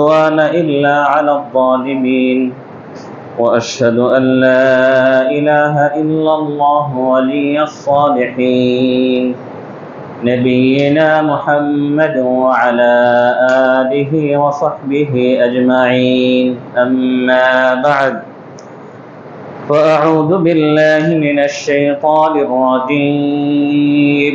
عدوان إلا على الظالمين. وأشهد أن لا إله إلا الله ولي الصالحين. نبينا محمد وعلى آله وصحبه أجمعين. أما بعد فأعوذ بالله من الشيطان الرجيم.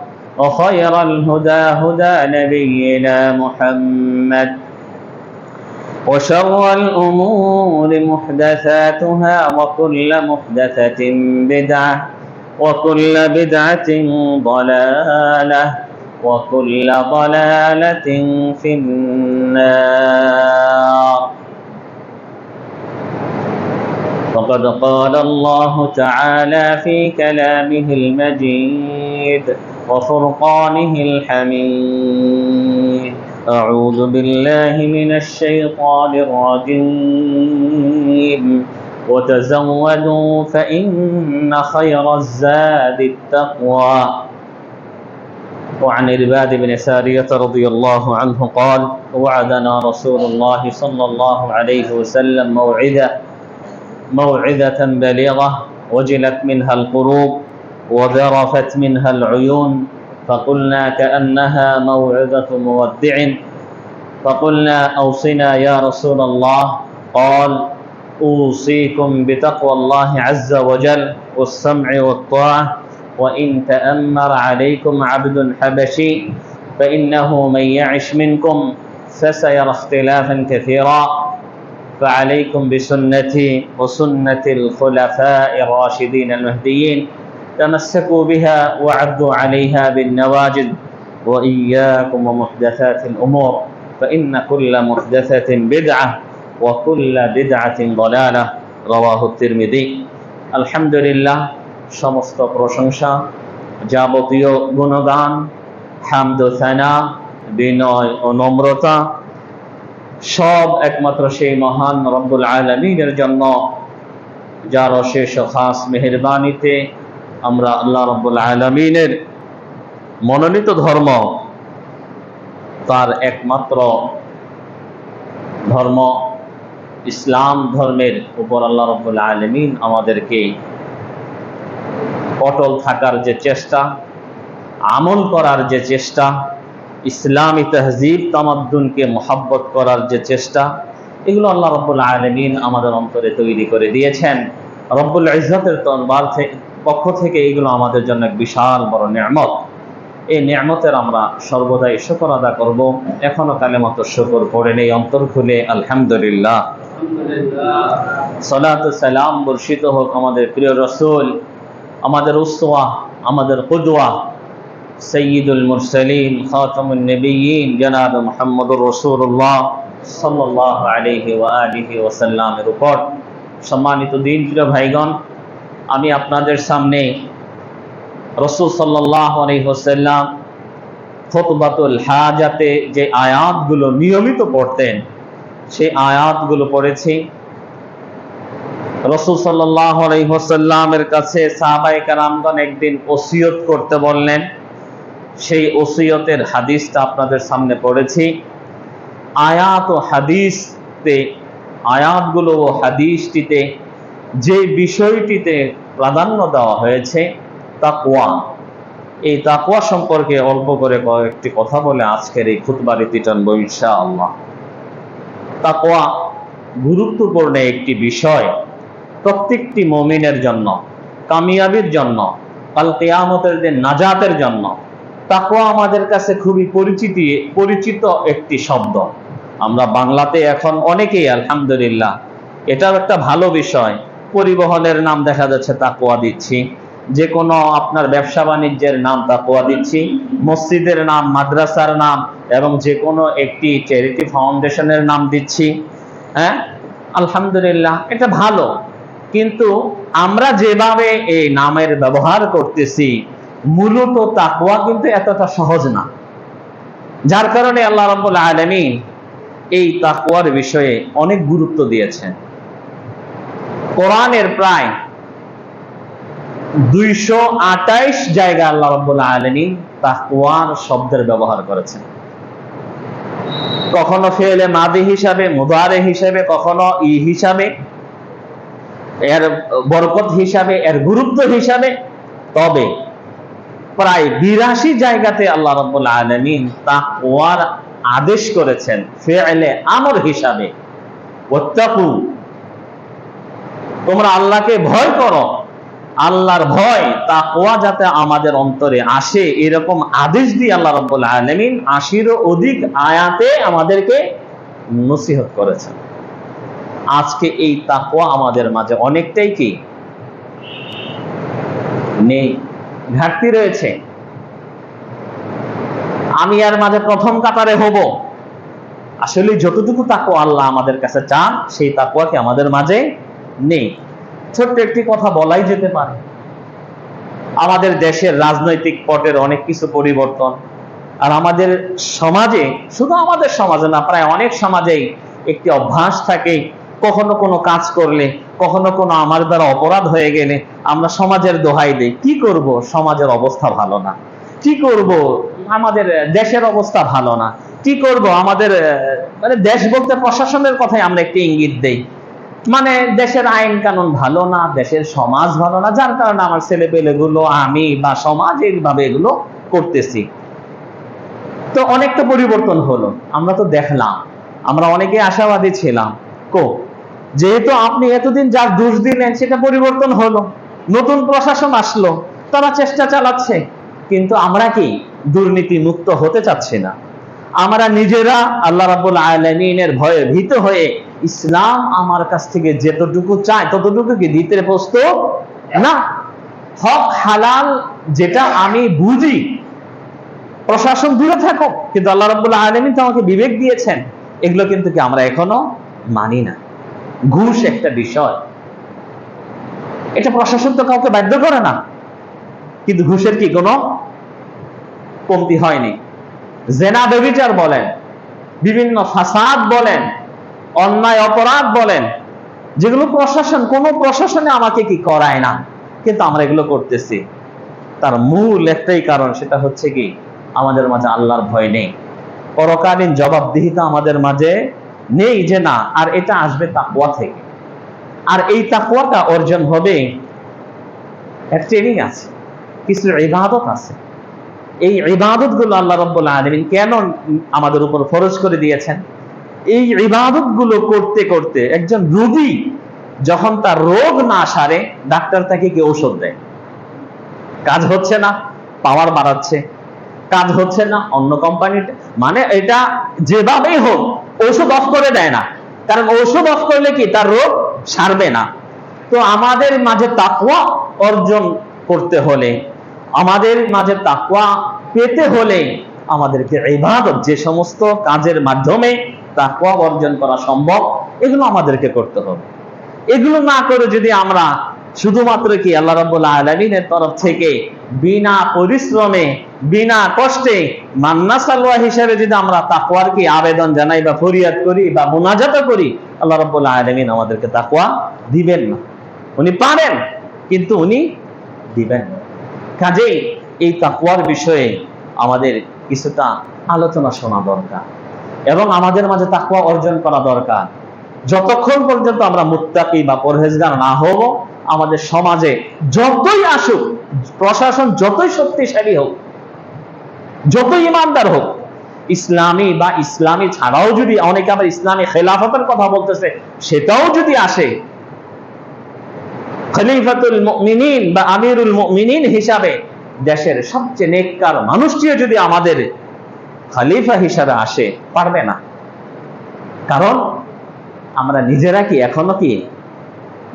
وخير الهدى هدى نبينا محمد. وشر الأمور محدثاتها وكل محدثة بدعة وكل بدعة ضلالة وكل ضلالة في النار. وقد قال الله تعالى في كلامه المجيد وفرقانه الحميد. أعوذ بالله من الشيطان الرجيم. وتزودوا فإن خير الزاد التقوى. وعن الباد بن سارية رضي الله عنه قال وعدنا رسول الله صلى الله عليه وسلم موعدة موعظة بليغة وجلت منها القلوب. وذرفت منها العيون فقلنا كأنها موعظة مودع. فقلنا أوصنا يا رسول الله. قال أوصيكم بتقوى الله عز وجل والسمع والطاعة وإن تأمر عليكم عبد حبشي فإنه من يعش منكم. فسيرى اختلافا كثيرا. فعليكم بسنتي وسنة الخلفاء الراشدين المهديين. تمسكوا بها وعدوا عليها بالنواجد وإياكم ومحدثات الأمور فإن كل محدثة بدعة وكل بدعة ضلالة رواه الترمذي الحمد لله সমস্ত প্রশংসা যাবতীয় গুণগান হামদ থানা বিনয় ও নম্রতা সব একমাত্র সেই মহান রব্বুল আলমিনের জন্য যার অশেষ খাস মেহরবানিতে আমরা আল্লাহ রব্বুল আলমিনের মনোনীত ধর্ম, তার একমাত্র ধর্ম ইসলাম ধর্মের উপর আল্লাহ রব্বুল আলমিন আমাদেরকে অটল থাকার যে চেষ্টা, আমল করার যে চেষ্টা, ইসলামী তহজিব তামাদ্দুনকে মোহাব্বত করার যে চেষ্টা, এগুলো আল্লাহ রব্বুল আলমিন আমাদের অন্তরে তৈরি করে দিয়েছেন। রব্বুল ইজতের তনবার পক্ষ থেকে এগুলো আমাদের জন্য এক বিশাল বড় নিয়ামত। এই নিয়ামতের আমরা সর্বদাই শুকর আদা করব। এখনও কালে মতো শুকর পড়ে নেই, অন্তর খুলে আলহামদুলিল্লাহ। সলাত সালাম বর্ষিত হোক আমাদের প্রিয় রসুল, আমাদের উস্তোয়া আমাদের কুদওয়া। সৈয়দুল মুরসালিন, খাতামুন নবীন জনাব মোহাম্মদুর রসুল্লাহ সাল্লাহ আলহি ওয়া আলিহি ওয়াসাল্লামের উপর। সম্মানিত দিন প্রিয় ভাইগণ আমি আপনাদের সামনে রসুল সাল্লাহ আলহিহসাল্লাম ফতবাতুল হাজাতে যে আয়াতগুলো নিয়মিত পড়তেন, সেই আয়াতগুলো পড়েছি। রসুল সাল্লাহ আলহিহসাল্লামের কাছে সাহাবাই কারামগণ একদিন ওসিয়ত করতে বললেন। সেই ওসিয়তের হাদিসটা আপনাদের সামনে পড়েছি। আয়াত ও হাদিসতে, আয়াতগুলো ও হাদিসটিতে যে বিষয়টিতে প্রাধান্য দেওয়া হয়েছে, তাকওয়া। এই তাকওয়া সম্পর্কে অল্প করে কয়েকটি কথা বলে আজকের এই খুতবা রীতি টানবো ইনশাআল্লাহ। তাকওয়া গুরুত্বপূর্ণ একটি বিষয় প্রত্যেকটি মমিনের জন্য, কামিয়াবির জন্য কাল কেয়ামতের দিন নাজাতের জন্য। তাকওয়া আমাদের কাছে খুবই পরিচিতি, পরিচিত একটি শব্দ। আমরা বাংলাতে এখন অনেকেই আলহামদুলিল্লাহ, এটাও একটা ভালো বিষয়। পরিবহনের নাম দেখা যাচ্ছে তাকওয়া দিচ্ছি। যে কোনো আপনার ব্যবসা বাণিজ্যের নাম তাকওয়া দিচ্ছি। মসজিদের নাম, মাদ্রাসার নাম এবং যে কোনো একটি চ্যারিটি ফাউন্ডেশনের নাম দিচ্ছি। হ্যাঁ? আলহামদুলিল্লাহ, এটা ভালো। কিন্তু আমরা যেভাবে এই নামের ব্যবহার করতেছি, মূলত তাকওয়া কিন্তু এতটা সহজ না। যার কারণে আল্লাহ রাব্বুল আলামিন এই তাকওয়ার বিষয়ে অনেক গুরুত্ব দিয়েছেন। কোরআনের প্রায় দুইশো আটাইশ জায়গা আল্লাহ রাব্বুল আলামিন তাকওয়ার শব্দের ব্যবহার করেছেন। কখনো ফেলে মাদি হিসাবে, মুদারে হিসাবে, কখনো ই হিসাবে, এর বরকত হিসাবে, এর গুরুত্ব হিসাবে, তবে প্রায় বিরাশি জায়গাতে আল্লাহ রব্বুল আলমিন তাকওয়ার আদেশ করেছেন, ফেলে আমর হিসাবে। ওত্তাকু তোমরা আল্লাহকে ভয় করো। আল্লাহর ভয়, তাকওয়া যাতে আমাদের অন্তরে আসে, এরকম আদেশ দিয়ে আল্লাহ রব্বুল আলমিন আশিরও অধিক আয়াতে আমাদেরকে নসিহত করেছেন। আজকে এই তাকওয়া আমাদের মাঝে অনেকটাই কি? নেই, ঘাটতি রয়েছে। আমি আর মাঝে প্রথম কাতারে হব। আসলে যতটুকু তাকওয়া আল্লাহ আমাদের কাছে চান, সেই তাকওয়া কি আমাদের মাঝে নেই। ছোট্ট একটি কথা বলাই যেতে পারে। আমাদের দেশের রাজনৈতিক পটের অনেক কিছু পরিবর্তন। আর আমাদের সমাজে, শুধু আমাদের সমাজে না, প্রায় অনেক সমাজেই একটি অভ্যাস থাকে, কখনো কোনো কাজ করলে, কখনো কোনো আমার দ্বারা অপরাধ হয়ে গেলে আমরা সমাজের দোহাই দিই। কি করব? সমাজের অবস্থা ভালো না। কি করব? আমাদের দেশের অবস্থা ভালো না। কি করব? আমাদের মানে দেশ বলতে প্রশাসনের কথাই আমরা একটি ইঙ্গিত দেই। মানে দেশের আইন কানুন ভালো না, দেশের সমাজ ভালো না, যার কারণে আমার ছেলে পেলে গুলো আমি বা সমাজ এইভাবে এগুলো করতেছি। তো অনেকটা পরিবর্তন হলো, আমরা তো দেখলাম, আমরা অনেকে আশাবাদী ছিলাম। কো, যেহেতু আপনি এতদিন যার দোষ দিলেন, সেটা পরিবর্তন হলো, নতুন প্রশাসন আসলো, তারা চেষ্টা চালাচ্ছে, কিন্তু আমরা কি দুর্নীতি মুক্ত হতে চাচ্ছি না? আমরা নিজেরা আল্লাহ রাবুল আলমিনের ভয়ে ভীত হয়ে ইসলাম আমার কাছ থেকে যেতটুকু চায়, ততটুকু কি দিতে প্রস্তুত? না। হক হালাল যেটা আমি বুঝি। প্রশাসন দূরে থাকো, কিন্তু আল্লাহ রাবুল আলমিন তো আমাকে বিবেক দিয়েছেন। এগুলো কিন্তু কি আমরা এখনও মানি না। ঘুষ একটা বিষয়। এটা প্রশাসন তো কাউকে বাধ্য করে না। কিন্তু ঘুষের কি কোনো কমতি হয়নি। জেনা বেবিচার বলেন, বিভিন্ন ফাসাদ বলেন অন্যায় অপরাধ বলেন, যেগুলো প্রশাসন, কোন প্রশাসনে আমাকে কি করায় না, কিন্তু আমরা এগুলো করতেছি। তার মূল একটাই কারণ, সেটা হচ্ছে কি, আমাদের মাঝে আল্লাহর ভয় নেই। পরকালীন জবাবদিহিতা আমাদের মাঝে নেই যে না, আর এটা আসবে তাকুয়া থেকে। আর এই তাকুয়াটা অর্জন হবে এর ট্রেনিং আছে, কিছু ইবাদত আছে। এই ইবাদতগুলো আল্লাহ রব্বুল আলমিন কেন আমাদের উপর ফরজ করে দিয়েছেন? এই ইবাদতগুলো করতে করতে একজন রোগী যখন তার রোগ না সারে, ডাক্তার তাকে কি ঔষধ দেয়? কাজ হচ্ছে না, পাওয়ার বাড়াচ্ছে। কাজ হচ্ছে না, অন্য কোম্পানিতে মানে এটা যেভাবেই হোক, ঔষধ অফ করে দেয় না। কারণ ঔষধ অফ করলে কি, তার রোগ সারবে না। তো আমাদের মাঝে তাকুয়া অর্জন করতে হলে, আমাদের মাঝে তাকুয়া পেতে হলে আমাদেরকে ইবাদত যে সমস্ত কাজের মাধ্যমে তাকুয়া অর্জন করা সম্ভব, এগুলো আমাদেরকে করতে হবে। এগুলো না করে যদি আমরা শুধুমাত্র কি আল্লাহ রাব্বুল আলামিনের তরফ থেকে বিনা পরিশ্রমে, বিনা কষ্টে মান্না সালোয়া হিসেবে যদি আমরা তাকওয়ার কি আবেদন জানাই বা ফরিয়াদ করি বা মুনাজাত করি, আল্লাহ রাব্বুল আলামিন আমাদেরকে তাকওয়া দিবেন না। উনি পারেন, কিন্তু উনি দিবেন কাজেই এই তাকওয়ার বিষয়ে আমাদের কিছুটা আলোচনা শোনা দরকার। এবং আমাদের মাঝে তাকওয়া অর্জন করা দরকার। যতক্ষণ পর্যন্ত আমরা মুত্তাকি বা পরহেজগার না হব, আমাদের সমাজে যতই আসুক, প্রশাসন যতই শক্তিশালী হোক, যতই ইমানদার হোক, ইসলামী বা ইসলামী ছাড়াও যদি অনেকে আবার ইসলামী খেলাফতের কথা বলতেছে, সেটাও যদি আসে, খলিফাতুল মুমিনিন বা আমিরুল মুমিনিন হিসাবে দেশের সবচেয়ে নেককার মানুষটিও যদি আমাদের খলিফা হিসাবে আসে পারবে না। কারণ আমরা নিজেরা কি এখনও কি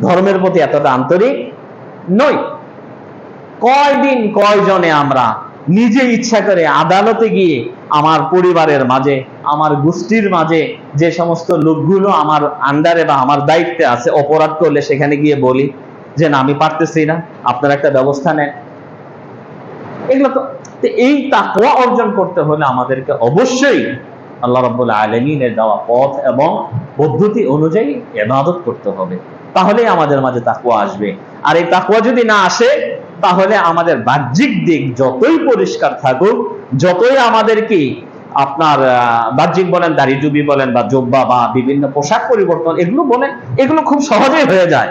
ধর্মের প্রতি এতটা আন্তরিক নই? কয়দিন কয়জনে আমরা নিজে ইচ্ছা করে আদালতে গিয়ে আমার পরিবারের মাঝে, আমার গোষ্ঠীর মাঝে যে সমস্ত লোকগুলো আমার আন্ডারে বা আমার দায়িত্বে আছে, অপরাধ করলে সেখানে গিয়ে বলি যে না, আমি পারতেছি না, আপনার একটা ব্যবস্থা নেন। এগুলো তো তো এই তাকওয়া অর্জন করতে হলে আমাদেরকে অবশ্যই আল্লাহ রাব্বুল আলামিনের দেওয়া পথ এবং পদ্ধতি অনুযায়ী ইবাদত করতে হবে। তাহলেই আমাদের মাঝে তাকওয়া আসবে। আর এই তাকওয়া যদি না আসে, তাহলে আমাদের বাহ্যিক দিক যতই পরিষ্কার থাকুক, যতই আমাদের কি আপনার বাহ্যিক বলেন দাড়ি টুপি বলেন বা জব্বা বা বিভিন্ন পোশাক পরিবর্তন, এগুলো বলেন, এগুলো খুব সহজেই হয়ে যায়।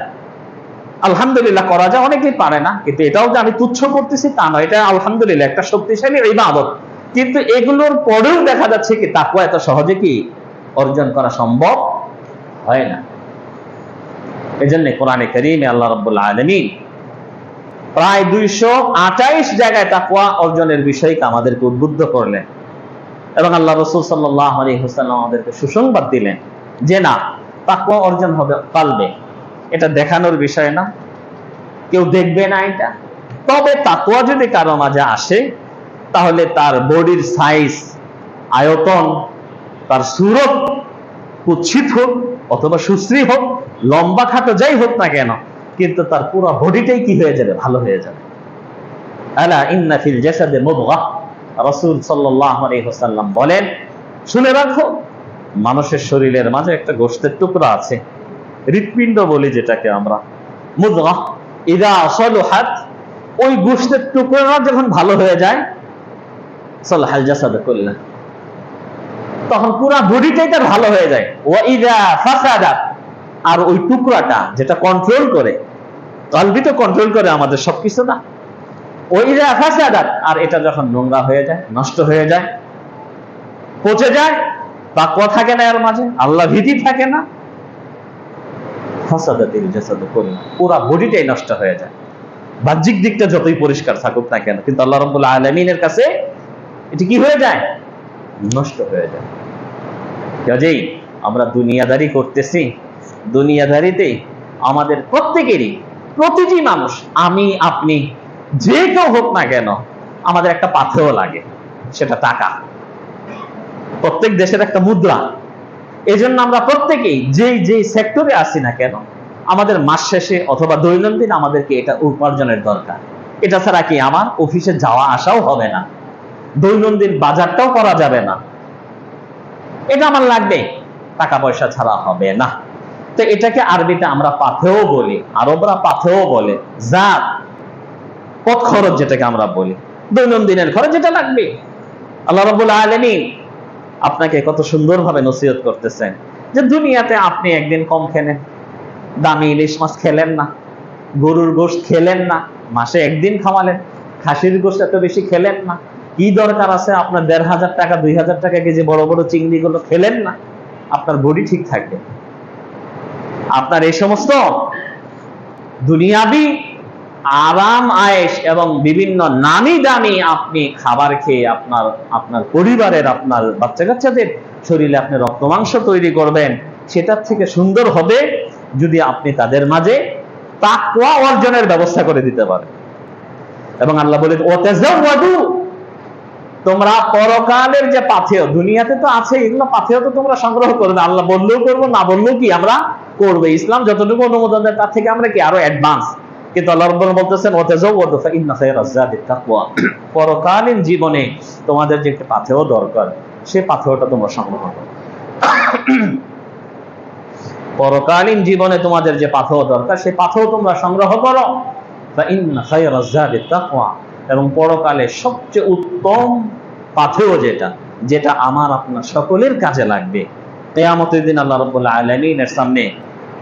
আলহামদুলিল্লাহ করা যায়, অনেকেই পারে না। কিন্তু এটাও যে আমি তুচ্ছ করতেছি তা নয়, এটা আলহামদুলিল্লাহ একটা শক্তিশালী ইবাদত। কিন্তু এগুলোর পরেও দেখা যাচ্ছে কি তাকুয়া এত সহজে কি অর্জন করা সম্ভব হয় না। এজন্য কোরআনে করিমে আল্লাহ রাব্বুল আলামিন প্রায় দুইশো আঠাইশ জায়গায় তাকুয়া অর্জনের বিষয়কে আমাদেরকে উদ্বুদ্ধ করলেন। এবং আল্লাহ রসুল সাল্লাহ আলী হুসাল্লাম আমাদেরকে সুসংবাদ দিলেন যে না তাকুয়া অর্জন হবে কালবে। এটা দেখানোর বিষয় না। কেউ দেখবে না এটা। তবে তাকুয়া যদি কারও মাঝে আসে, তাহলে তার বডির সাইজ আয়তন, তার সুরত কুৎসিত হোক অথবা সুশ্রী হোক, লম্বা খাটো যাই হোক না কেন, কিন্তু তার পুরো বডিটাই কি হয়ে যাবে? ভালো হয়ে যাবে। আলা ইন্না ফিল জাসাদে মুদগাহ রাসূল সাল্লাল্লাহু আলাইহি ওয়াসাল্লাম বলেন, শুনে রাখো, মানুষের শরীরের মাঝে একটা গোশতের টুকরা আছে। হৃৎপিণ্ড বলি যেটাকে আমরা। মুদগাহ ইদা সলুহাত, ওই গোশতের টুকরা যখন ভালো হয়ে যায় করলেন তখন পুরা বডিটাই তার ভালো হয়ে যায়। ইদা ফাসাদাত, আর ওই টুকরাটা যেটা কন্ট্রোল করে কলবি তো কন্ট্রোল করে আমাদের সবকিছু না। ওই যে ফাসাদাত, আর এটা যখন নোংরা হয়ে যায়, নষ্ট হয়ে যায়, পচে যায় তাকওয়া থাকে না এর মাঝে, আল্লাহ ভীতি থাকে না। ফাসাদাতিল বডিটাই নষ্ট হয়ে যায়। বাহ্যিক দিকটা যতই পরিষ্কার থাকুক না কেন, কিন্তু আল্লাহ কাছে এটি কি হয়ে যায়? নষ্ট হয়ে যায়। কাজেই আমরা দুনিয়াদারি করতেছি, দুনিয়াদারিতে আমাদের প্রত্যেকেরই, প্রতিটি মানুষ, আমি, আপনি, যে কেউ হোক না কেন, আমাদের একটা পাথেও লাগে, সেটা টাকা। প্রত্যেক দেশের একটা মুদ্রা। এই জন্য আমরা প্রত্যেকেই যেই যেই সেক্টরে আসি না কেন, আমাদের মাস শেষে অথবা দৈনন্দিন আমাদেরকে এটা উপার্জনের দরকার। এটা ছাড়া কি আমার অফিসে যাওয়া আসাও হবে না? দৈনন্দিন বাজারটাও করা যাবে না। এটা আমার লাগবে টাকা পয়সা ছাড়া হবে না। তো এটাকে আরবিতে আমরা পাথেও বলি, আরবরা পাথেও বলে, জাত, পথ খরচ যেটাকে আমরা বলি। দৈনন্দিনের খরচ যেটা লাগবে। আল্লাহ রাব্বুল আলামিন আপনাকে কত সুন্দরভাবে নসিহত করতেছেন যে দুনিয়াতে আপনি একদিন কম খেলেন। দামি ইলিশ মাছ খেলেন না, গরুর গোশত খেলেন না, মাসে একদিন খাওয়ালেন, খাসির গোশত এত বেশি খেলেন না। কি দরকার আছে আপনার দেড় হাজার টাকা, দুই হাজার টাকা কেজি বড় বড় চিংড়ি গুলো খেলেন না? আপনার বডি ঠিক থাকবে। আপনার এই সমস্ত দুনিয়াবি আরাম, আয়েশ এবং বিভিন্ন নামি দামি আপনি খাবার খেয়ে আপনার আপনার পরিবারের, আপনার বাচ্চা কাচ্চাদের শরীরে আপনি রক্ত মাংস তৈরি করবেন, সেটার থেকে সুন্দর হবে যদি আপনি তাদের মাঝে তাকওয়া অর্জনের ব্যবস্থা করে দিতে পারেন। এবং আল্লাহ বলে ওয়াতাজাওয়াদু তোমরা পরকালের যে পাথেয়, দুনিয়াতে তো আছে, এগুলো পাথেয় তো তোমরা সংগ্রহ করবে। না আল্লাহ বললেও করব, না বললেও কি আমরা করবে? ইসলাম যতটুকু অনুমোদন দেয়, তার থেকে আমরা কি আরও অ্যাডভান্স কিন্তু আল্লাহ রাব্বুল বলতেছেন, ওয়াতাজাওয়াদু ফাইন্না খায়রাজ যাদি তাকওয়া। পরকালীন জীবনে তোমাদের যে একটা পাথেয় দরকার, সে পাথেয়টা তোমরা সংগ্রহ করো। পরকালীন জীবনে তোমাদের যে পাথেয় দরকার সেই পাথেয় তোমরা সংগ্রহ করো। ফাইন্না খায়রাজ যাদি তাকওয়া। এবং পরকালে সবচেয়ে উত্তম পাথেয় যেটা যেটা আমার আপনার সকলের কাজে লাগবে। কেয়ামতের দিন আল্লাহ রব্বুল্লাহ আলমিনের সামনে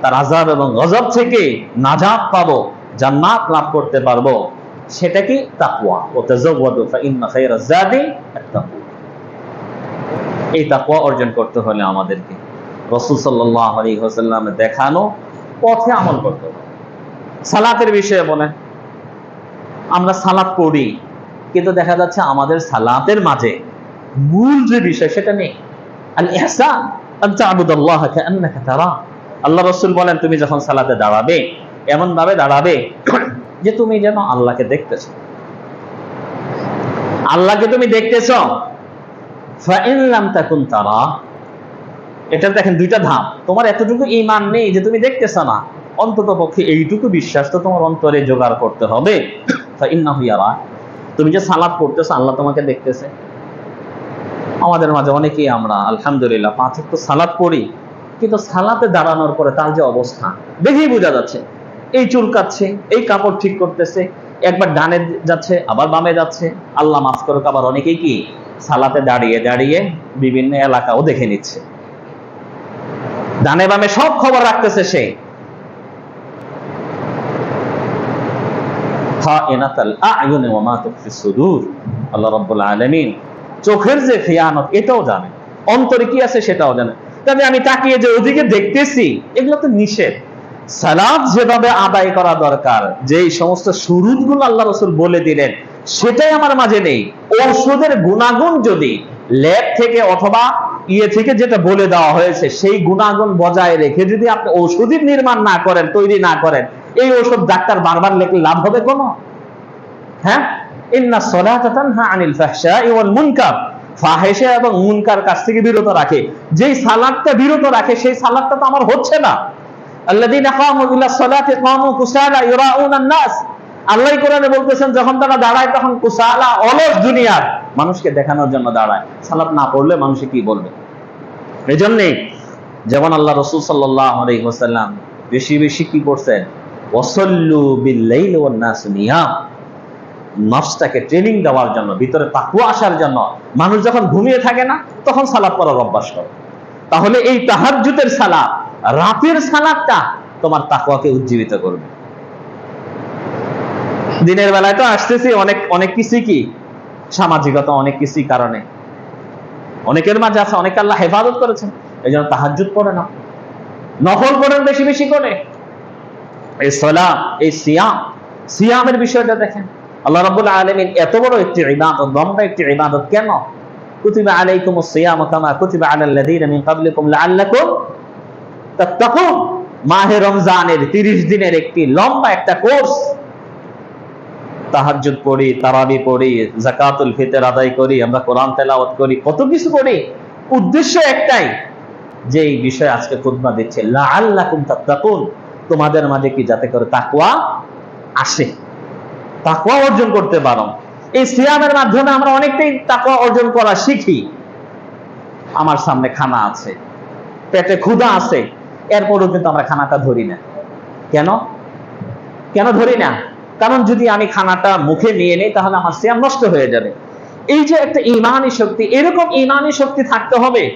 তার আজাব এবং গজব থেকে নাজাত পাবো। জান্নাত লাভ করতে পারব, সেটা কি তাকুয়া ও তাজাওয়াদু ফাইন্না খায়রা যাদি আত-তাকওয়া। এই তাকুয়া অর্জন করতে হলে আমাদেরকে রাসূল সাল্লাল্লাহু আলাইহি ওয়াসাল্লামের দেখানো, পথে আমল করতে হবে। সালাতের বিষয়ে বলেন। আমরা সালাত পড়ি, কিন্তু দেখা যাচ্ছে আমাদের সালাতের মাঝে মূল যে বিষয় সেটা নেই। আল ইহসান আন তা'বুদাল্লাহ কাআন্নাকা তারা আল্লাহ রাসূল বলেন, তুমি যখন সালাতে দাঁড়াবে এমন ভাবে দাঁড়াবে যে তুমি যেন আল্লাহকে দেখতেছো। আল্লাহকে তুমি দেখতেছো? তারা। এটা দেখেন দুইটা তোমার এতটুকু ঈমান নেই যে তুমি দেখতেছ না। অন্তত পক্ষে এইটুকু বিশ্বাস তো তোমার অন্তরে জোগাড় করতে হবে। তুমি যে সালাত পড়তেছো, আল্লাহ তোমাকে দেখতেছে। আমাদের মাঝে অনেকেই আমরা, আলহামদুলিল্লাহ, পাঁচ তো সালাত পড়ি, কিন্তু সালাতে দাঁড়ানোর পরে তার যে অবস্থা, দেখেই বোঝা যাচ্ছে। এই চুল কাচ্ছে এই কাপড় ঠিক করতেছে, একবার ডানে যাচ্ছে, আবার বামে যাচ্ছে। আল্লাহ মাফ করুক, আবার অনেকেই কি সালাতে দাঁড়িয়ে দাঁড়িয়ে বিভিন্ন এলাকাও দেখে নিচ্ছে। ডানে বামে সব খবর রাখতেছে সে। চোখের যে খিয়ানত, এটাও জানে। অন্তরে কি আছে সেটাও জানে। তবে আমি তাকিয়ে যে ওদিকে দেখতেছি, এগুলো তো নিষেধ। সালাত যেভাবে আদায় করা দরকার যে সমস্ত সুরুতগুলো আল্লাহ রসুল বলে দিলেন, সেটাই আমার মাঝে নেই। ঔষধের গুণাগুণ যদি ল্যাব থেকে অথবা ইয়ে থেকে যেটা বলে দেওয়া হয়েছে, সেই গুণাগুণ বজায় রেখে যদি আপনি ঔষধি নির্মাণ না করেন, তৈরি না করেন, এই ঔষধ ডাক্তার বারবার লেখলে লাভ হবে কোনো? হ্যাঁ? মুনকার। ফাহিশা এবং মুনকার কাছ থেকে বিরত রাখে। যেই সালাদটা বিরত রাখে, সেই সালাদটা তো আমার হচ্ছে না। ইলা কামু কুসালা নাস। কোরআনে বলতেছেন, যখন তারা দাঁড়ায়, তখন কুসালা অলস দুনিয়ার মানুষকে দেখানোর জন্য দাঁড়ায়। সালাত না পড়লে মানুষে কি বলবে? যেমন আল্লাহ বেশি বেশি কি করছেন? ওয়াসাল্লু বিল-লাইলি নিয়াম। নফসটাকে ট্রেনিং দেওয়ার জন্য, ভিতরে তাকুয়া আসার জন্য। মানুষ যখন ঘুমিয়ে থাকে না, তখন সালাত পড়ার অভ্যাস করে। তাহলে এই তাহাজ্জুদের সালাত রাতের সালাদটা তোমার তাকুয়াকে উজ্জীবিত করবে। দিনের বেলায় তো আসতেছি, অনেক অনেক কিছুই কি? সামাজিকতা অনেক কিছুই কারণে। অনেকের মাঝে আছে, অনেকে আল্লাহ হেফাজত করেছেন এই জন্য তাহাজ্জুদ পড়ে না। নফল পড়েন বেশি বেশি করে। এই সলাম, এই সিয়াম, সিয়ামের বিষয়টা দেখেন। আল্লাহ রাব্বুল আলামিন এত বড় একটি ইবাদত লম্বা একটি ইবাদত কেন? কুতিবা আলাইকুমুস সিয়াম কামা কুতিবা আলাল লাযীনা মিন ক্বাবলিকুম লাআল্লাকুম তাত্তাকুন। মাহে রমজানের 30 দিনের একটি লম্বা একটা কোর্স। পড়ি, তারাবি পড়ি যাকাতুল ফিতর আদায় করি, আমরা কোরআন তেলাওয়াত করি, কত কিছু করি। উদ্দেশ্য একটাই যে এই বিষয়ে আজকে খুতবা দিচ্ছে তোমাদের মাঝে কি যাতে করে তাকওয়া আসে, তাকওয়া অর্জন করতে পারো। এই সিয়ামের মাধ্যমে আমরা অনেকটাই তাকওয়া অর্জন করা শিখি। আমার সামনে খানা আছে, পেটে ক্ষুধা আছে এরপরও কিন্তু আমরা খানাটা ধরি না। কেন? কেন ধরি না? কারণ যদি আমি খানাটা মুখে নিয়ে নিই, তাহলে আমার সিয়াম নষ্ট হয়ে যাবে। এই যে একটা ইমানি শক্তি, এরকম ইমানি শক্তি থাকতে হবে।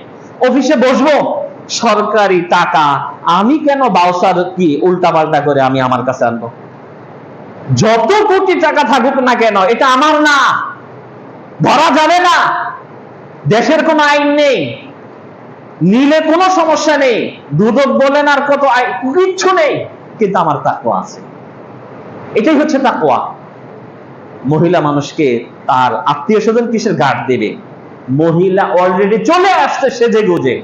অফিসে বসবো, সরকারি টাকা, আমি কেন বাউসার কি উল্টা পাল্টা করে আমি আমার কাছে আনব? যত কোটি টাকা থাকুক না কেন, এটা আমার না। ধরা যাবে না। দেশের কোনো আইন নেই। নিলে কোনো সমস্যা নেই। দুদক বলেন আর কত কিচ্ছু নেই, কিন্তু আমার তাকুয়া আছে। এটাই হচ্ছে তাকুয়া মহিলা মানুষকে তার আত্মীয় স্বজন কিসের গার্ড দেবে? মহিলা অলরেডি চলে আসছে সেজে গুজে।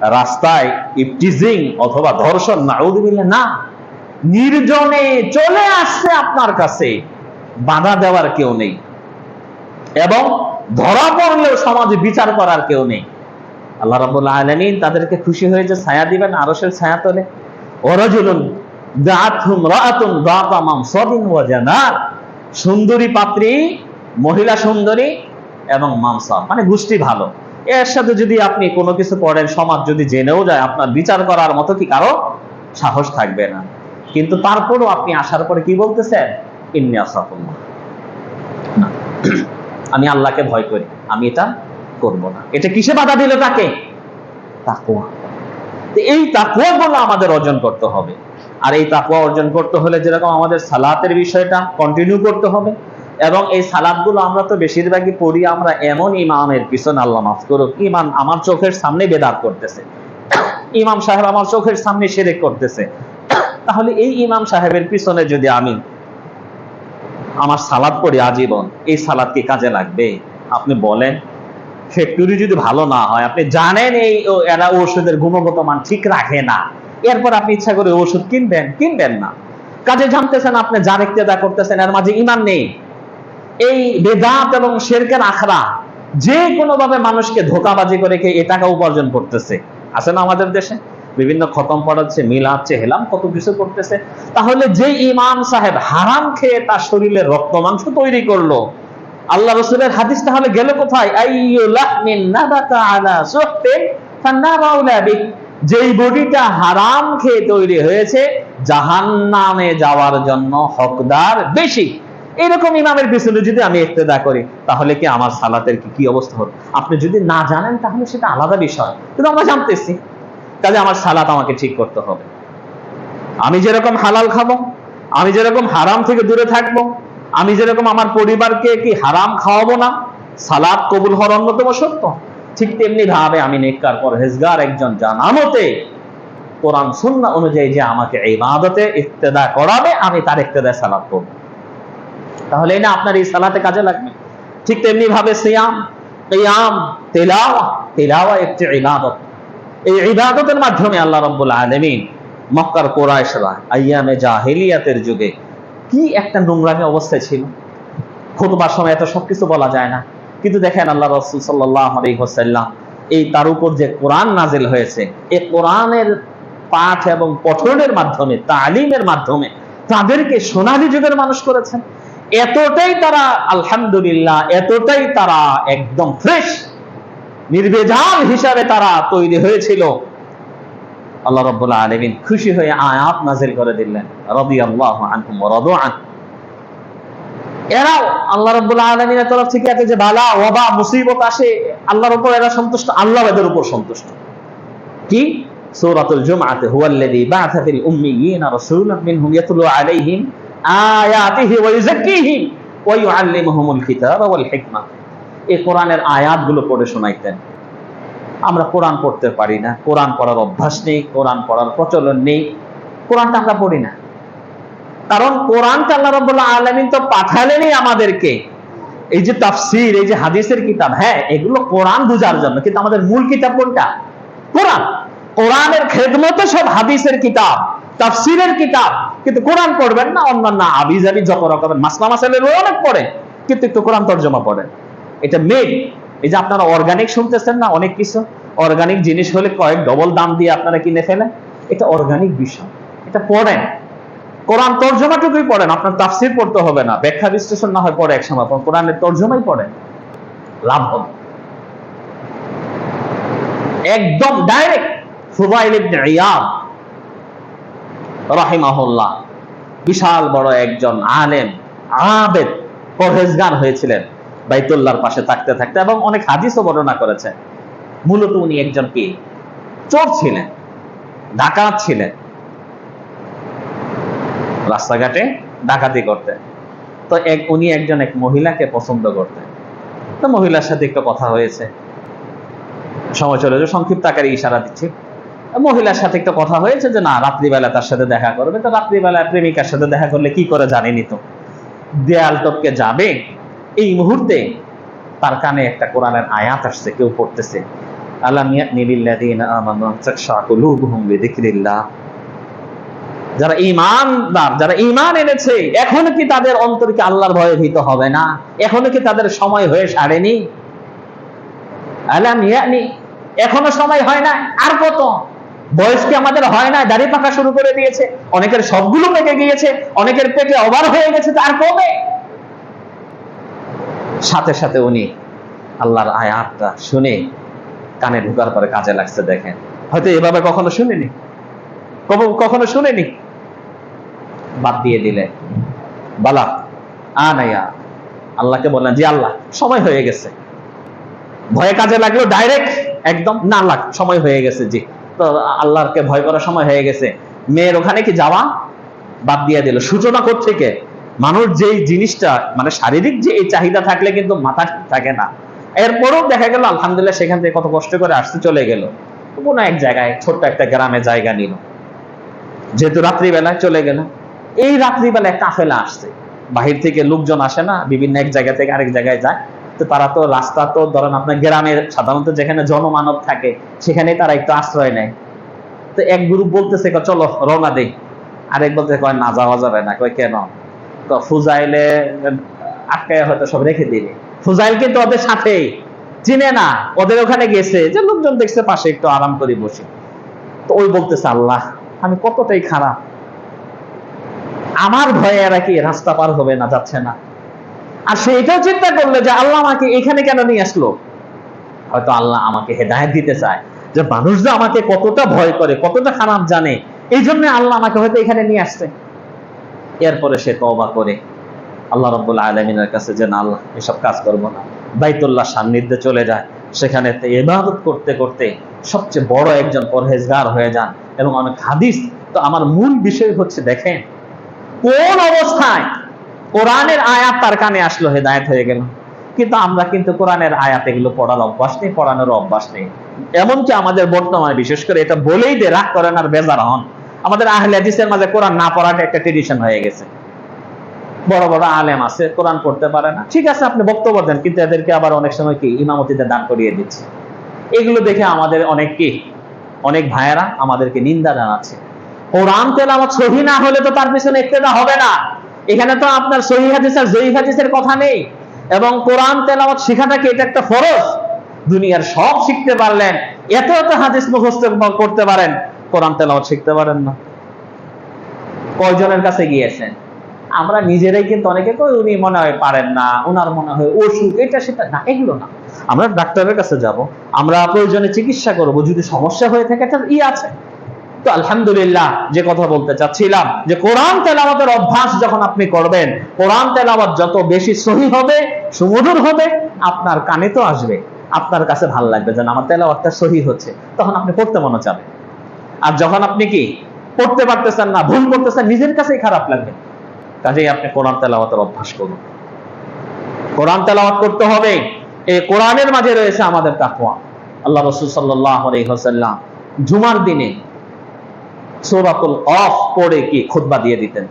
রাস্তায় ইপটিজিং অথবা ধর্ষণ না না। নির্জনে চলে আসছে আপনার কাছে। বাধা দেওয়ার কেউ নেই। এবং ধরা পড়লেও সমাজে বিচার করার কেউ নেই। আল্লাহ রাব্বুল আলামিন তাদেরকে খুশি হয়ে যে ছায়া দিবেন, আরশের ছায়া তলে। ওরাজুলুন সুন্দরী পাত্রী, মহিলা সুন্দরী এবং মামসা মানে গোষ্ঠী ভালো। এর সাথে যদি আপনি কোনো কিছু পড়েন, সমাজ যদি জেনেও যায়, আপনার বিচার করার মতো কি কারও সাহস থাকবে না। কিন্তু তারপরও আপনি আসার পরে কি বলতেছেন? ইন্নি আসাফুল্লাহ আমি আল্লাহকে ভয় করি। আমি এটা করব না। এটা কিসে বাধা দিল তাকে? তাকুয়া এই তাকুয়া গুলো আমাদের অর্জন করতে হবে। আর এই তাকুয়া অর্জন করতে হলে যেরকম আমাদের সালাতের বিষয়টা কন্টিনিউ করতে হবে। এবং এই সালাদগুলো আমরা তো বেশিরভাগই পড়ি, আমরা এমন ইমামের পিছনে আল্লাহ মাফ করুক, ইমাম আমার চোখের সামনে বেদাত করতেছে। ইমাম সাহেব আমার চোখের সামনে সেরেক করতেছে। তাহলে এই ইমাম সাহেবের পিছনে যদি আমি আমার সালাদ পড়ি আজীবন, এই সালাদ কি কাজে লাগবে? আপনি বলেন। ফ্যাক্টরি যদি ভালো না হয়, আপনি জানেন এই এরা ওষুধের গুণগত মান ঠিক রাখে না। এরপর আপনি ইচ্ছা করে ওষুধ কিনবেন কিনবেন না। কাজে জানতেছেন আপনি যার ইক্তেদা করতেছেন, এর মাঝে ইমান নেই। এই বেদাত এবং শেরকের আখড়া, যে কোনো ভাবে মানুষকে ধোকাবাজি করে কে এ টাকা উপার্জন করতেছে। আছে না আমাদের দেশে? বিভিন্ন খতম পড়াচ্ছে মিলাচ্ছে হেলাম, কত কিছু করতেছে। তাহলে যে ইমাম সাহেব হারাম খেয়ে তার শরীরে রক্ত মাংস তৈরি করল আল্লাহ রসুলের হাদিস তাহলে গেল কোথায়। যেই বডিটা হারাম খেয়ে তৈরি হয়েছে, জাহান্নামে যাওয়ার জন্য হকদার বেশি। এরকম ইমামের পিছনে যদি আমি ইক্তেদা করি, তাহলে কি আমার সালাতের কি অবস্থা হবে আপনি যদি না জানেন, তাহলে সেটা আলাদা বিষয়। কিন্তু আমরা জানতেছি। কাজে আমার সালাত আমাকে ঠিক করতে হবে। আমি যেরকম হালাল খাব, আমি যেরকম হারাম থেকে দূরে থাকব আমি যেরকম আমার পরিবারকে কি হারাম খাওয়াবো না? সালাদ কবুল হওয়ার অন্যতম সত্য? ঠিক তেমনি ভাবে আমি নেককার পরহেজগার একজন জানামতে কোরআন সুন্নাহ অনুযায়ী যে আমাকে এই ইবাদতে ইক্তেদা করাবে, আমি তার ইক্তেদায় সালাদ করব তাহলে না আপনার এই সালাতে কাজে লাগবে? ঠিক তেমনি ভাবে সিয়াম, কিয়াম তেলাওয়া তেলাওয়া একটি ইবাদত। এই ইবাদতের মাধ্যমে আল্লাহ রাব্বুল আলামিন মক্কার কোরাইশরা আইয়ামে জাহেলিয়াতের যুগে কি একটা নোংরামি অবস্থায় ছিল? খুতবার সময় এত সবকিছু বলা যায় না। কিন্তু দেখেন আল্লাহ রসুল সাল্লাহ আলাইসাল্লাম এই তার উপর যে কোরআন নাজিল হয়েছে এ কোরআনের পাঠ এবং পঠনের মাধ্যমে, তালিমের মাধ্যমে তাদেরকে সোনালী যুগের মানুষ করেছেন। এতটাই তারা আলহামদুলিল্লাহ, এতটাই তারা একদম ফ্রেশ নির্বেজাল হিসাবে তারা তৈরি হয়েছিল। আল্লাহ রব্বুল্লাহ আলমিন খুশি হয়ে আয়াত নাজিল করে দিলেন রবি আল্লাহ এরাও আল্লাহ রব্বুল্লাহ আলমিনের তরফ থেকে এত যে বালা ওবা মুসিবত আসে, আল্লাহর উপর এরা সন্তুষ্ট, আল্লাহ এদের উপর সন্তুষ্ট। কি? সূরাতুল হুয়াল্লাযী ফিল রাসূলাম মিনহুম ইয়াতলু আলাইহিম আয়াতিহি ওয়া ওয়া ইউআল্লিমুহুমুল কিতাবা ওয়াল হিকমা। এই কোরআনের আয়াতগুলো পড়ে শোনাইতেন। আমরা কোরআন পড়তে পারি না। কোরআন পড়ার অভ্যাস নেই, কোরআন পড়ার প্রচলন নেই। কোরআনটা আমরা পড়ি না। কারণ কোরআনটা আল্লাহ রাব্বুল্লাহ আলামিন তো পাঠালেনই আমাদেরকে। এই যে তাফসীর, এই যে হাদিসের কিতাব হ্যাঁ এগুলো কোরআন বুঝার জন্য। কিন্তু আমাদের মূল কিতাব কোনটা? কোরআন। কোরআনের খেদমতে সব হাদিসের কিতাব, তাফসিরের কিতাব। কিন্তু কোরআন পড়বেন না, অন্যান্য আবিজাবি যত রকমের মাসলা মাসালের অনেক পড়ে। কিন্তু একটু কোরআন তর্জমা পড়েন। এটা মেড এই যে আপনারা অর্গানিক শুনতেছেন না অনেক কিছু? অর্গানিক জিনিস হলে কয়েক ডবল দাম দিয়ে আপনারা কিনে ফেলেন। এটা অর্গানিক বিষয়। এটা পড়েন। কোরআন তর্জমাটুকুই পড়েন। আপনার তাফসির পড়তে হবে না। ব্যাখ্যা বিশ্লেষণ না হয় পড়ে এক সময় পর কোরআনের তর্জমাই পড়েন লাভ হবে। একদম ডাইরেক্ট ফুবাইল ইবনে ইয়াদ রাহিমাহুল্লাহ। বিশাল বড় একজন আলেম, আবেদ, পরহেজগার হয়েছিলেন। বাইতুল্লাহর পাশে থাকতে থাকতে এবং অনেক হাদিসও বর্ণনা করেছেন মূলত উনি একজন কি? চোর ছিলেন, ডাকাত ছিলেন। রাস্তাঘাটে ডাকাতি করতেন। তো এক, উনি একজন এক মহিলাকে পছন্দ করতেন। তো মহিলার সাথে একটু কথা হয়েছে। সময় চলে যে সংক্ষিপ্ত আকারে ইশারা দিচ্ছি। মহিলার সাথে একটু কথা হয়েছে যে, না, রাত্রিবেলা তার সাথে দেখা করবে। তো রাত্রিবেলা প্রেমিকার সাথে দেখা করলে কি করে জানেনি তো? দেয়াল টপকে যাবে এই মুহূর্তে তার কানে একটা কোরআনের আয়াত আসছে, কেউ পড়তেছে। যারা ঈমানদার, যারা ঈমান এনেছে, এখনও কি তাদের অন্তর কি আল্লাহর ভয়ে ভীত হবে না? কি তাদের সময় হয়ে সারেনি? এখনও সময় হয় না? আর কত? বয়স কি আমাদের হয় না? দাড়ি পাকা শুরু করে দিয়েছে। অনেকের সবগুলো পেকে গিয়েছে, অনেকের পেটে ওভার হয়ে গেছে তার কবে? সাথে সাথে উনি আল্লাহর আয়াতটা শুনে কানে ঢুকার পরে কাজে লাগছে দেখেন। হয়তো এভাবে কখনো শুনিনি? কখনো শুনেনি? বাদ দিয়ে দিলে। বালা আনাইয়া আল্লাহকে বললেন যে আল্লাহ, সময় হয়ে গেছে। ভয়ে কাজে লাগল, ডাইরেক্ট একদম না লাগ, সময় হয়ে গেছে, জি। তো আল্লাহকে ভয় করার সময় হয়ে গেছে। মেয়ের ওখানে কি যাওয়া? বাদ দিয়ে দিল। সূচনা থেকে মানুষ যেই জিনিসটা মানে শারীরিক যে এই চাহিদা থাকলে কিন্তু মাথা থাকে না। এরপরেও দেখা গেল, আলহামদুলিল্লাহ সেখান থেকে কত কষ্ট করে আসতে চলে গেল। কোনো এক জায়গায় ছোট্ট একটা গ্রামে জায়গা নিল। যেহেতু রাত্রিবেলায় চলে গেল। এই রাত্রিবেলায় কাফেলা আসছে। বাহির থেকে লোকজন আসে না, বিভিন্ন এক জায়গা থেকে আরেক জায়গায় যায়। তো তারা তো রাস্তা তো, ধরেন আপনার গ্রামের সাধারণত যেখানে জনমানব থাকে সেখানে তারা একটু আশ্রয় নেয়। তো এক গ্রুপ বলতেছে চলো, রওনা দেই। আরেক বলতে কয়, না, যাওয়া যাবে না। কয়, কেন? তো ফুজাইলে হয়তো সব রেখে ফুজাইল কিন্তু ওদের সাথেই। চিনে না, ওদের ওখানে গেছে। যে লোকজন দেখছে পাশে একটু আরাম করে বসে। তো ওই বলতেছে, আল্লাহ, আমি কতটাই খারাপ। আমার ভয়ে এরা কি রাস্তা পার হবে না, যাচ্ছে না? আর সে এটাও চিন্তা করল যে আল্লাহ আমাকে এখানে কেন নিয়ে আসলো? হয়তো আল্লাহ আমাকে হেদায়ত দিতে চায়। যে মানুষরা আমাকে কতটা ভয় করে, কতটা খারাপ জানে এই জন্য আল্লাহ আমাকে হয়তো এখানে নিয়ে আসছে। এরপরে সে তওবা করে। আল্লাহ রব্বুল আলমিনের কাছে যে, না, আল্লাহ, এসব কাজ করব না। বাইতুল্লাহ সান্নিধ্যে চলে যায়। সেখানে ইবাদত করতে করতে সবচেয়ে বড় একজন পরহেজগার হয়ে যান এবং অনেক হাদিস, তো আমার মূল বিষয় হচ্ছে, দেখেন, কোন অবস্থায় কোরআনের আয়াত তার কানে আসলো, হেদায়ত হয়ে গেল। কিন্তু আমরা কিন্তু কোরআনের আয়াত এগুলো পড়ার অভ্যাস নেই পড়ানোর অভ্যাস নেই। এমনকি আমাদের বর্তমানে, বিশেষ করে এটা বলেই দে, রাগ করেন আর বেজার হন। আমাদের আহলে হাদিসের মাঝে কোরআন না পড়াটা একটা ট্রেডিশন হয়ে গেছে। বড় বড় আলেম আছে, কোরআন পড়তে পারে না। ঠিক আছে, আপনি বক্তব্য দেন, কিন্তু এদেরকে আবার অনেক সময় কি ইমামতিতে দান করিয়ে দিচ্ছে। এগুলো দেখে আমাদের অনেক কি? অনেক ভাইয়েরা আমাদেরকে নিন্দা জানাচ্ছে। কোরআন তেলাওয়াত সহি না হলে তো তার পিছনে ইক্তেদা হবে না। এখানে তো আপনার সহি হাদিস আর জয়ী হাদিসের কথা নেই। এবং কোরআন তেলাওয়াত শেখাটা কি এটা একটা ফরজ? দুনিয়ার সব শিখতে পারলেন, এত এত হাদিস মুখস্থ করতে পারেন। কোরআন তেলাওয়াত শিখতে পারেন না। কয়জনের কাছে গিয়েছেন? আমরা নিজেরাই কিন্তু অনেকে কই, উনি মনে হয় পারেন না ওনার মনে হয় অসুখ, এটা সেটা না, এগুলো না। আমরা ডাক্তারের কাছে যাব, আমরা প্রয়োজনে চিকিৎসা করব, যদি সমস্যা হয়ে থাকে, তার ই আছে। তো আলহামদুলিল্লাহ, যে কথা বলতে চাচ্ছিলাম, যে কোরআন তেলাওয়াতের অভ্যাস যখন আপনি করবেন, কোরআন তেলাওয়াত যত বেশি সহি হবে, সুমধুর হবে, আপনার কানে তো আসবে, আপনার কাছে ভালো লাগবে, যেন আমার তেলাওয়াতটা সহি হচ্ছে, তখন আপনি পড়তে মনে চাবে। আর যখন আপনি কি পড়তে পারতেছেন না, ভুল করতেছেন, নিজের কাছেই খারাপ লাগবে কাজেই আপনি কোরআন তেলাওয়াতের অভ্যাস করুন। কোরআন তেলাওয়াত করতে হবে। এই কোরআনের মাঝে রয়েছে আমাদের তাকওয়া। আল্লাহ রসুল সাল্লাহ আলাইহি জুমার দিনে সূরাতুল কফ পড়ে কি খুতবা দিয়ে দিতেন।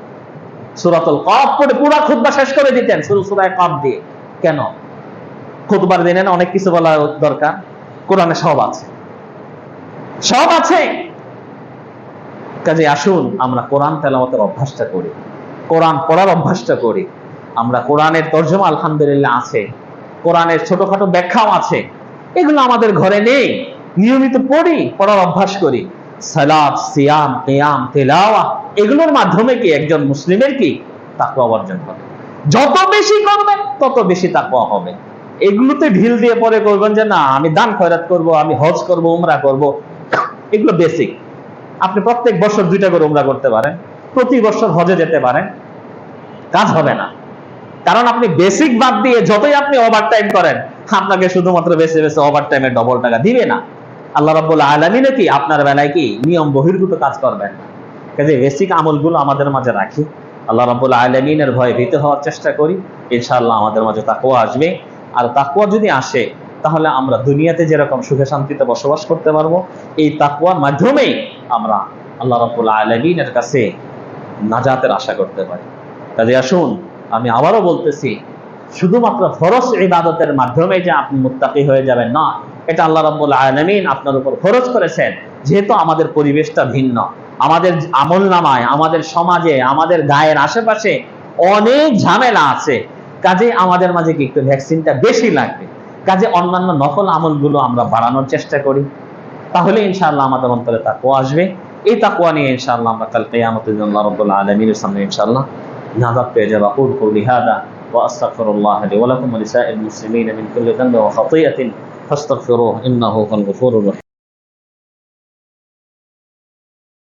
সূরাতুল কফ পড়ে পুরো খুতবা শেষ করে দিতেন শুরু সূরায় কফ দিয়ে। কেন? খুতবার দিনে অনেক কিছু বলা দরকার। কোরআনে সব আছে। সব আছে। কাজে আসুন, আমরা কোরআন তেলাওয়াতের অভ্যাসটা করি। কোরআন পড়ার অভ্যাসটা করি। আমরা কোরআনের তর্জমা আলহামদুলিল্লাহ আছে। কোরআনের ছোটখাটো ব্যাখ্যাও আছে। এগুলো আমাদের ঘরে নেই। নিয়মিত পড়ি, পড়ার অভ্যাস করি। সালাত, সিয়াম, কিয়াম তেলাওয়া এগুলোর মাধ্যমে কি একজন মুসলিমের কি তাকুয়া অর্জন হবে? যত বেশি করবেন তত বেশি তাকুয়া হবে। এগুলোতে ঢিল দিয়ে পরে করবেন যে, না, আমি দান খয়রাত করব, আমি হজ করব, উমরা করব। এগুলো বেসিক আপনি প্রত্যেক বছর দুইটা করে উমরা করতে পারেন, প্রতি বছর হজে যেতে পারেন, কাজ হবে না। কারণ আপনি বেসিক বাদ দিয়ে যতই আপনি ওভার টাইম করেন, আপনাকে শুধুমাত্র বেছে বেছে ওভার টাইমে ডবল টাকা দিবে না। আল্লাহ রাব্বুল আলামিনে কি, আপনার বেলায় কি নিয়ম বহির্ভূত কাজ করবেন না? কাজে বেসিক আমলগুলো আমাদের মাঝে রাখি। আল্লাহ রাব্বুল আলামিনের ভয়ে ভীত হওয়ার চেষ্টা করি। ইনশাআল্লাহ আমাদের মাঝে তাকওয়া আসবে। আর তাকওয়া যদি আসে, তাহলে আমরা দুনিয়াতে যেরকম সুখে শান্তিতে বসবাস করতে পারব, এই তাকওয়ার মাধ্যমেই আমরা আল্লাহ রাব্বুল আলামিনের কাছে নাজাতের আশা করতে পারি। কাজে আসুন, আমি আবারও বলতেছি, শুধুমাত্র ফরজ ইবাদতের মাধ্যমে যে আপনি মুত্তাকি হয়ে যাবেন না, এটা আল্লাহ রাব্বুল আলামিন আপনার উপর ফরজ করেছেন। যেহেতু আমাদের পরিবেশটা ভিন্ন, আমাদের আমল নামায় আমাদের সমাজে, আমাদের গায়ের আশেপাশে অনেক ঝামেলা আছে। কাজে আমাদের মাঝে কি একটু ভ্যাকসিনটা বেশি লাগবে? কাজে অন্যান্য নকল আমলগুলো আমরা বাড়ানোর চেষ্টা করি। তাহলে ইনশাআল্লাহ আমাদের অন্তরে তাকুয়া আসবে এই তাকুয়া নিয়ে ইনশাআল্লাহ আমরা কাল কিয়ামতের জন্য রব্বুল আলামিনের সামনে ইনশাআল্লাহ নাজাত পেয়ে যাবো أقول قولي هذا وأستغفر الله لي ولكم ولسائر المسلمين من كل ذنب وخطيئة فاستغفروه إنه هو الغفور الرحيم